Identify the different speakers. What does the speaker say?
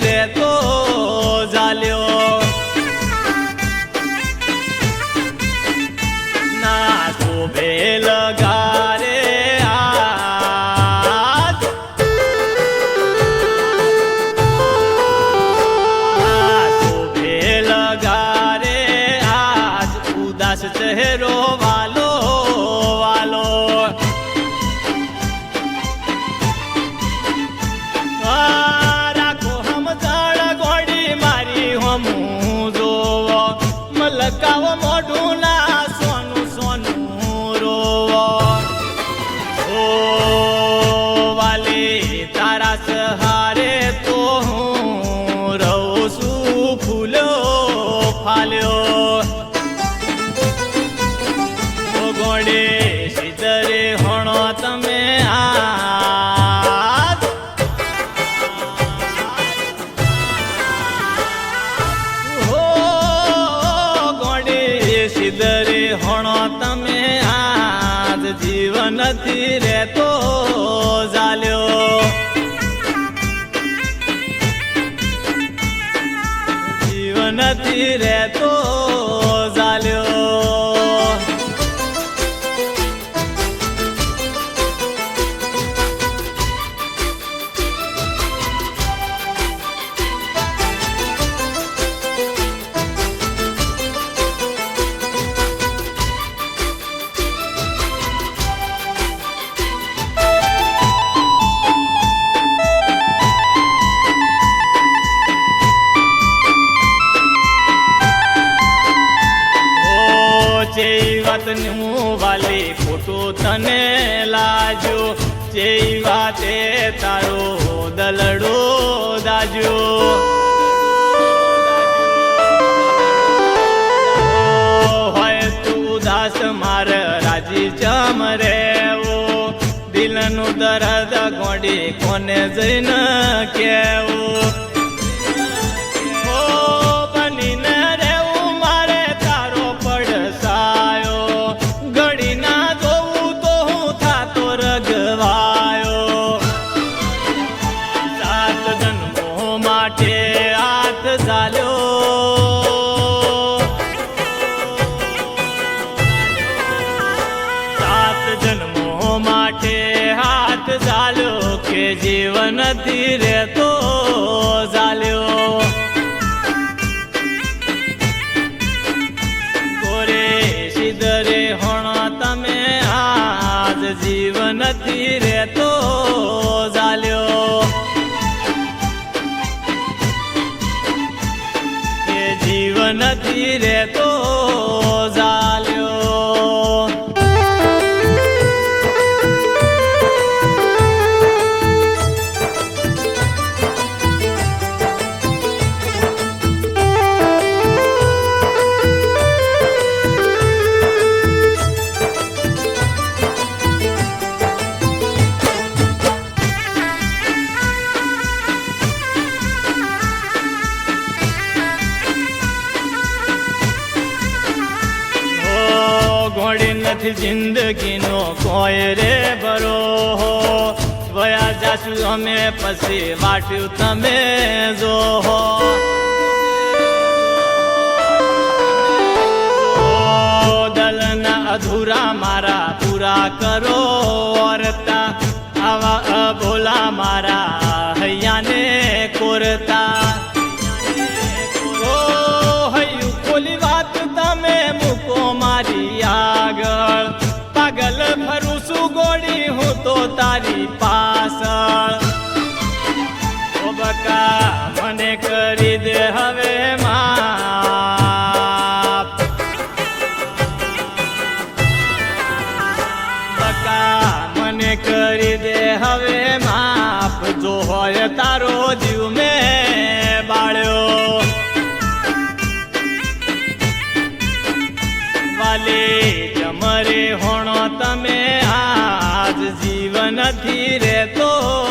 Speaker 1: રહેતો જાલ્યો ના શોભે લગારે શોભે લગારે આજ ઉદાસ ચહેરો મલકાવો મોઢું ના સિદ્ધરે હણો તમે આજ જીવન નથી રહેતો ઝાલ્યો જીવન નથી રહેતો જે વાતનું વાલી ફોટો તને લાજો. જે વાતે તારો દલડો દાજો. હોય તું દાસ, માર રાજી ચમ રેવો. દિલનું દર્દ ગોડી કોને જઈને કેવું? જન્મો માટે હાથ ચાલ્યો. સાત જન્મો માટે હાથ ચાલ્યો કે જીવનથી રહેતો ચાલ્યો. કોરે સિદ્ધરે, હોણ, તમે આજ જીવન રહેતો જીવનથી રહેતો નથી જિંદગીનો કોઈ રે ભરો વયા જાશું અમે પછી વાટ્યું તમે જો. દલના અધૂરા મારા પૂરા કરો. તો તારી પાછળ બકા, મને કરી દે હવે માપ બકા, મને કરી દે હવે માફ. જો હોય તારો જીવ મેં બાળ્યો. વાલી, જમરે હોણો તમે આજ જીવનથી રહેતો.